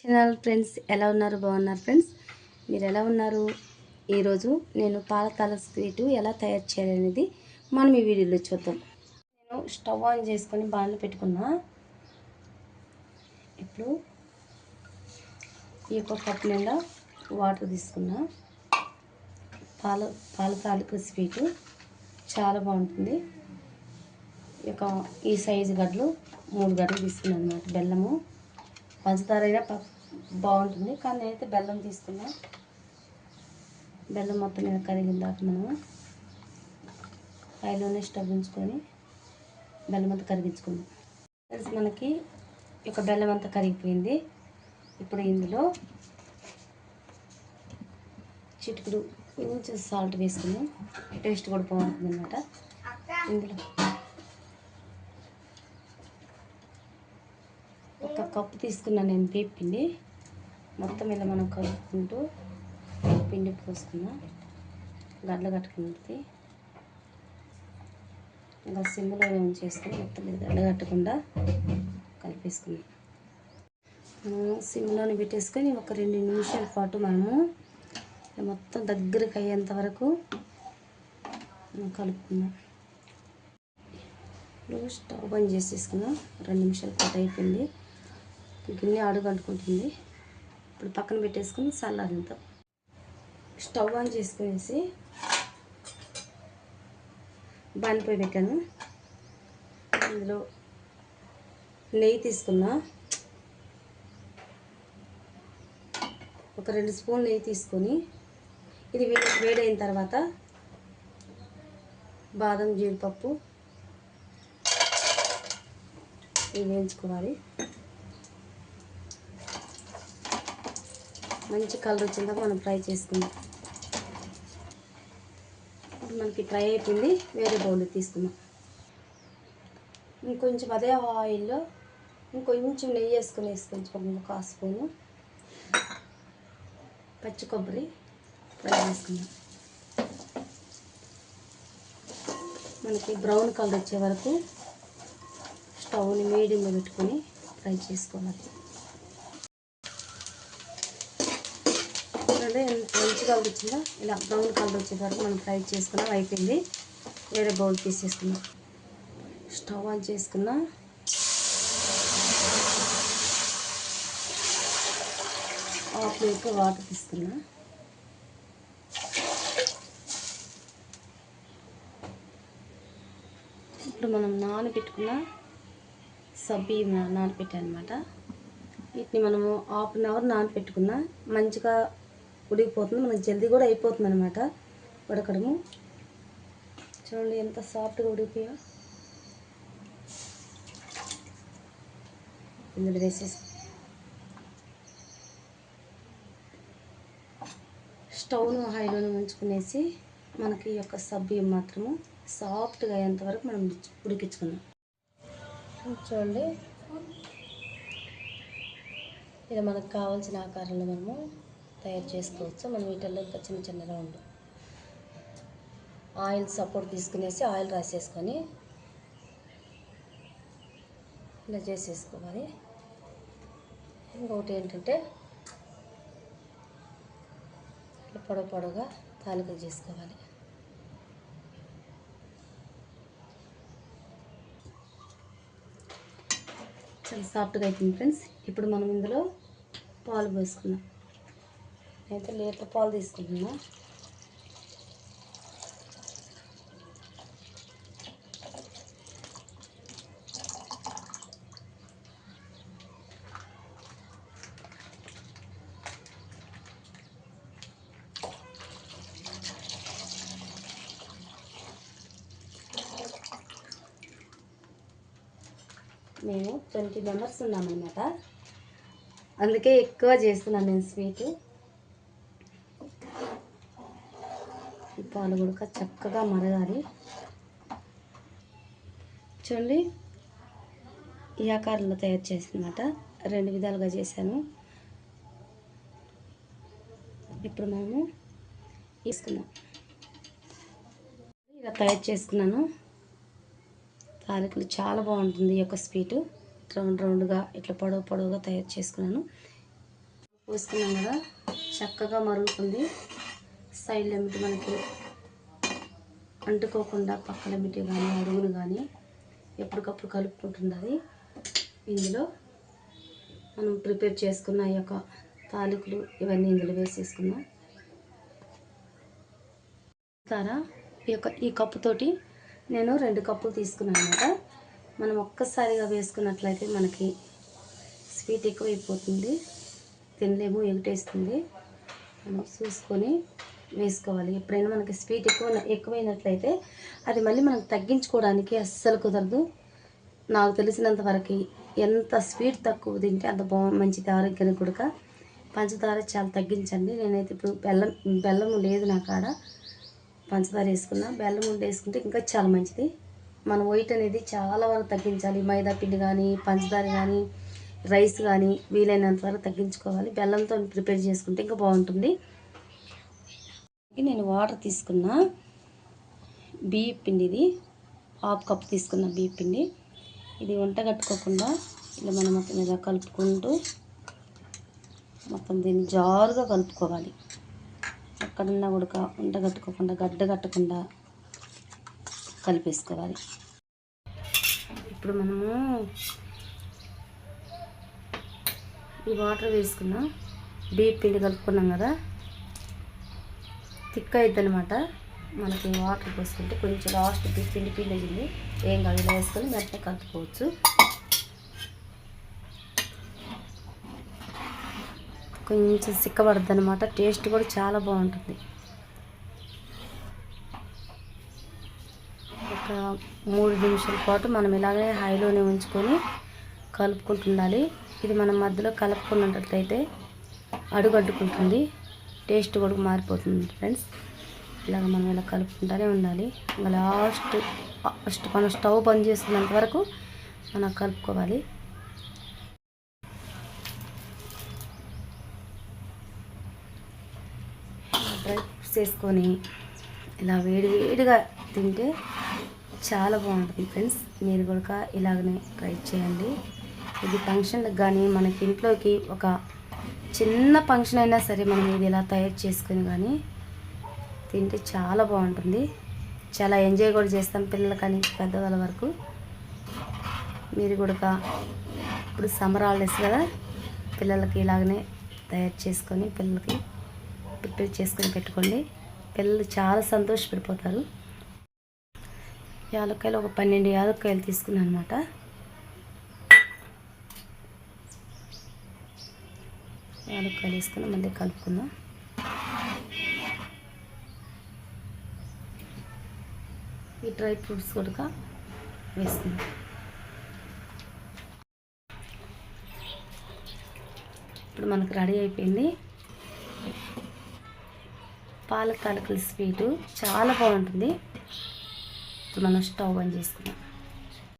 Channel friends ఎలా ఉన్నారు? బాగున్నారు ఫ్రెండ్స్? మీరు ఎలా ఉన్నారు? ఈరోజు నేను పాలకాల స్వీటు ఎలా తయారు చేయాలనేది మనం ఈ వీడియోలో చూద్దాం. నేను స్టవ్ ఆన్ చేసుకొని బాణలు పెట్టుకున్నా. ఇప్పుడు ఈ యొక్క కప్ నిండా వాటర్ తీసుకున్నా. పాల పాల తాలూకు స్వీటు చాలా బాగుంటుంది. ఈ యొక్క ఈ సైజు గడ్డలు మూడు గడ్డలు తీసుకున్నాను అనమాట బెల్లము పంచదార అయినా బాగుంటుంది. కానీ నేనైతే బెల్లం తీసుకున్నా. బెల్లం మొత్తం మీద కరిగిన దాకా మనం పైలోనే స్టవ్ ఉంచుకొని బెల్లం అంతా కరిగించుకుందాం. మనకి ఒక బెల్లం అంతా కరిగిపోయింది. ఇప్పుడు ఇందులో చిటికుడు కొంచెం సాల్ట్ వేసుకుని టేస్ట్ కూడా బాగుంటుంది అన్నమాట ఇందులో ఒక కప్పు తీసుకున్నాను నేను తీపి పిండి మొత్తం ఇలా మనం కలుపుకుంటూ పిండి పోసుకున్నా. గడ్డలు కట్టుకుంటుంది. ఇంకా సిమ్లో చేసుకుని మొత్తం మీద గడ్డ కట్టకుండా కలిపేసుకున్నాం. సిమ్లోని పెట్టేసుకొని ఒక రెండు నిమిషాల పాటు మనము మొత్తం దగ్గరికి అయ్యేంత వరకు కలుపుకుందాం. ఇప్పుడు స్టవ్ బంద్ చేసేసుకుందాం రెండు నిమిషాల పాటు అయిపోయింది. గిన్నె అడుగంటుకుంటుంది ఇప్పుడు పక్కన పెట్టేసుకుని చల్లారింత స్టవ్ ఆన్ చేసుకునేసి బానిపోయి పెట్టాను. ఇందులో నెయ్యి తీసుకున్నా. ఒక రెండు స్పూన్ నెయ్యి తీసుకొని ఇది వేడైన తర్వాత బాదం జీడిపప్పు ఇవి వేయించుకోవాలి. మంచి కలర్ వచ్చిందా మనం ఫ్రై చేసుకుందాం. ఇప్పుడు మనకి ఫ్రై అయిపోయింది వేరే బౌల్ తీసుకుందాం. ఇంకొంచెం అదే ఆయిల్లో ఇంకొంచెం నెయ్యి వేసుకొని వేసుకొని ఒక స్పూను. పచ్చి కొబ్బరి ఫ్రై చేసుకుందాం. మనకి బ్రౌన్ కలర్ వచ్చే వరకు స్టవ్ని మీడియంలో పెట్టుకొని ఫ్రై చేసుకోవాలి చూడండి ఎంత కలర్ ఇలా బ్రౌన్ కలర్ వచ్చే వరకు మనం ఫ్రై చేసుకున్నాం అయిపోయింది. వేరే బౌల్ తీసేసుకున్నాం స్టవ్ ఆన్ చేసుకున్నా. హాఫ్ లీటర్ వాటర్ తీసుకున్నా. ఇప్పుడు మనం నానబెట్టుకున్న సబ్బీ నానబెట్టాను అనమాట వీటిని మనము హాఫ్ అన్ అవర్ నానబెట్టుకున్నా. మంచిగా ఉడికిపోతుంది. మనకు జల్దీ కూడా అయిపోతుంది అనమాట ఉడకడము. చూడండి ఎంత సాఫ్ట్గా ఉడికిపోయా. ఇందులో వేసేసి స్టవ్ను హైలోనే ఉంచుకునేసి మనకి ఈ యొక్క సబ్బియ్యం మాత్రము సాఫ్ట్గా అయ్యేంతవరకు మనం ఉడికించుకుందాం. చూడండి. ఇలా మనకు కావాల్సిన ఆకారంలో మనము తయారు చేసుకోవచ్చు? మనం వీటిల్లో ఇంకా చిన్న చిన్న రౌండ్ ఆయిల్ సపోర్ట్ తీసుకునేసి ఆయిల్ రాసేసుకొని ఇలా చేసేసుకోవాలి. ఇంకొకటి ఏంటంటే ఇట్లా పొడవు పొడవుగా తాలికలు చేసుకోవాలి. చాలా సాఫ్ట్గా అయిపోయింది ఫ్రెండ్స్. ఇప్పుడు మనం ఇందులో పాలు పోసుకుందాం. నేనైతే లీటర్ పాలు తీసుకుంటున్నా. మేము ట్వంటీ మెంబర్స్ ఉన్నామన్నమాట. అందుకే ఎక్కువ చేస్తున్నాను నేను స్వీట్. ఈ పాలు కూడా చక్కగా మరగాలి. చూడండి ఈ ఆకారంలో తయారు చేసిందన్నమాట రెండు విధాలుగా చేశాను. ఇప్పుడు మనము తీసుకున్నాం ఇలా తయారు చేసుకున్నాను. తాలికలు చాలా బాగుంటుంది ఈ యొక్క స్వీటు. రౌండ్ రౌండ్గా ఇట్లా పొడవు పొడవుగా తయారు చేసుకున్నాను. పోసుకున్నాం కదా చక్కగా మరుగుతుంది. సైడ్ లిమిట్ మనకి అంటుకోకుండా పక్క లిమిట్ కానీ అడుగును కానీ ఎప్పటికప్పుడు కలుపుకుంటుంది అది. ఇందులో మనం ప్రిపేర్ చేసుకున్న ఈ యొక్క తాలికలు ఇవన్నీ ఇందులో వేసేసుకుందాం. తారా ఈ యొక్క ఈ కప్పుతోటి నేను రెండు కప్పులు తీసుకున్నాను అనమాట మనం ఒక్కసారిగా వేసుకున్నట్లయితే మనకి స్వీట్ ఎక్కువైపోతుంది. తినలేము ఎగటేస్తుంది. మనం చూసుకొని వేసుకోవాలి. ఎప్పుడైనా మనకి స్వీట్ ఎక్కువ ఎక్కువైనట్లయితే అది మళ్ళీ మనం తగ్గించుకోవడానికి అస్సలు కుదరదు. నాకు తెలిసినంత వరకు ఎంత స్వీట్ తక్కువ తింటే అంత బా మంచిది ఆరోగ్యానికి కూడా పంచదార చాలా తగ్గించండి. నేనైతే ఇప్పుడు బెల్లం బెల్లం లేదు నా కాడ. పంచదార వేసుకున్నా. బెల్లం ఉండి వేసుకుంటే ఇంకా చాలా మంచిది. మన వెయిట్ అనేది చాలా వరకు తగ్గించాలి. మైదా పిండి కానీ పంచదార కానీ రైస్ కానీ వీలైనంత వరకు తగ్గించుకోవాలి. బెల్లంతో ప్రిపేర్ చేసుకుంటే ఇంకా బాగుంటుంది. నేను వాటర్ తీసుకున్నా బియ్య పిండి ఇది హాఫ్ కప్ తీసుకున్న బియ్య పిండి. ఇది వంట కట్టుకోకుండా ఇలా మనం మొత్తం ఇలా కలుపుకుంటూ మొత్తం దీన్ని జారుగా కలుపుకోవాలి. ఎక్కడున్నా ఉడక వంట కట్టుకోకుండా గడ్డ కట్టకుండా కలిపేసుకోవాలి. ఇప్పుడు మనము ఈ వాటర్ వేసుకున్నాం. బియ్య పిండి కలుపుకున్నాం కదా. థిక్ అయిద్దనమాట మనకి వాటర్ పోసుకుంటే కొంచెం లాస్ట్ పిండి పిండి అయ్యింది. ఏం కాదు ఇలా వేసుకొని వెంటనే కలుపుకోవచ్చు. కొంచెం సిక్కబడుద్ది అనమాట టేస్ట్ కూడా చాలా బాగుంటుంది. ఒక మూడు నిమిషాల పాటు మనం ఇలాగే హైలోనే ఉంచుకొని కలుపుకుంటుండాలి. ఇది మనం మధ్యలో కలుపుకున్నట్లయితే అడుగడ్డుకుంటుంది టేస్ట్ కూడా మారిపోతుంది ఫ్రెండ్స్. ఇలాగ మనం ఇలా కలుపుకుంటూనే ఉండాలి. ఇంకా లాస్ట్ ఫస్ట్ మనం స్టవ్ బంద్ చేసినంత వరకు మనం కలుపుకోవాలి. డ్రై ఫ్రూట్స్ వేసుకొని ఇలా వేడి వేడిగా తింటే చాలా బాగుంటుంది ఫ్రెండ్స్. మీరు కూడా ఇలాగనే ట్రై చేయండి. ఇది ఫంక్షన్లకు కానీ మనకి ఇంట్లోకి ఒక చిన్న ఫంక్షన్ అయినా సరే మనం ఇది ఇలా తయారు చేసుకుని కానీ తింటే చాలా బాగుంటుంది. చాలా ఎంజాయ్ కూడా చేస్తాం పిల్లల కానీ పెద్దవాళ్ళ వరకు. మీరు కూడా ఇప్పుడు సమ్మర్ హాలిడేస్ కదా పిల్లలకి ఇలాగనే తయారు చేసుకొని పిల్లలకి ప్రిపేర్ చేసుకొని పెట్టుకోండి. పిల్లలు చాలా సంతోషపడిపోతారు. యాలక్కాయలు ఒక పన్నెండు యాలక్కాయలు తీసుకున్నాను అనమాట యాలక్కాయలు వేసుకుని మళ్ళీ కలుపుకుందాం. ఈ డ్రై ఫ్రూట్స్ కూడా వేసుకుందాం. ఇప్పుడు మనకు రెడీ అయిపోయింది. పాలకాలకల స్వీటు చాలా బాగుంటుంది. ఇప్పుడు మనం స్టవ్ ఆన్ చేసుకుందాం.